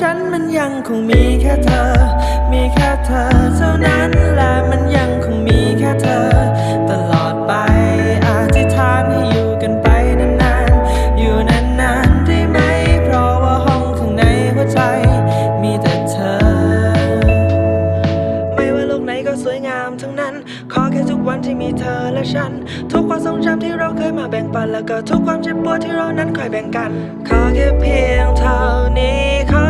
ฉันมันยังคงมีแค่เธอ มีแค่เธอเท่านั้นและมันยังคงมีแค่เธอ ตลอดไปอธิษฐานให้อยู่กันไปนานๆ อยู่นานๆได้ไหม เพราะว่าห้องข้างในหัวใจ มีแต่เธอ ไม่ว่าโลกไหนก็สวยงามทั้งนั้น ขอแค่ทุกวันที่มีเธอและฉัน ทุกความทรงจำที่เราเคยมาแบ่งปัน แล้วก็ทุกความเจ็บปวดที่เรานั้นคอยแบ่งกัน ขอแค่เพียงเท่านี้ขอ